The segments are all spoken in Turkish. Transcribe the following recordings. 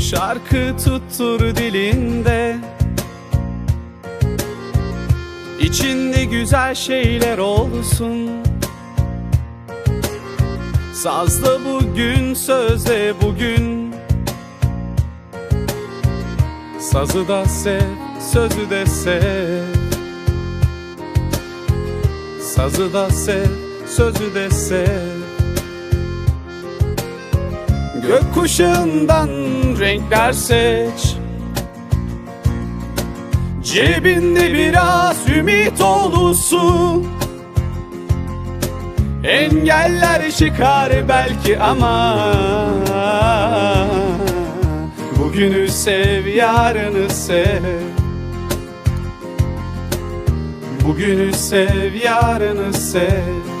Şarkı tuttur dilinde. İçinde güzel şeyler olsun. Sazda bugün sözde bugün. Sazı da sev, sözü de sev. Sazı da sev, sözü de sev. Gökkuşağından renkler seç. Cebinde biraz ümit olsun. Engeller çıkar belki ama Bugünü sev, yarını sev. Bugünü sev, yarını sev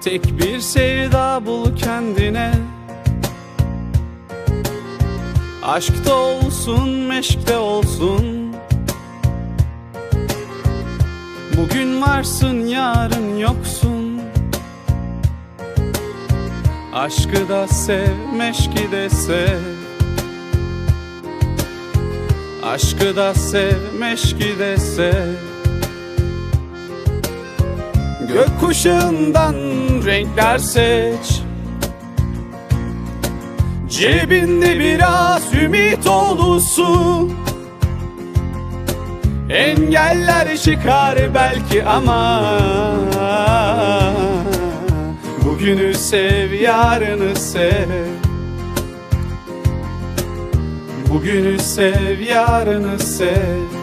Tek bir sevda bul kendine. Aşkta olsun, meşkte olsun. Bugün varsın, yarın yoksun. Aşkı da sev, meşki de sev. Aşkı da sev, meşki de sev Gökkuşağından renkler seç. Cebinde biraz ümit olsun. Engeller çıkar belki ama Bugünü sev, yarını sev. Bugünü sev, yarını sev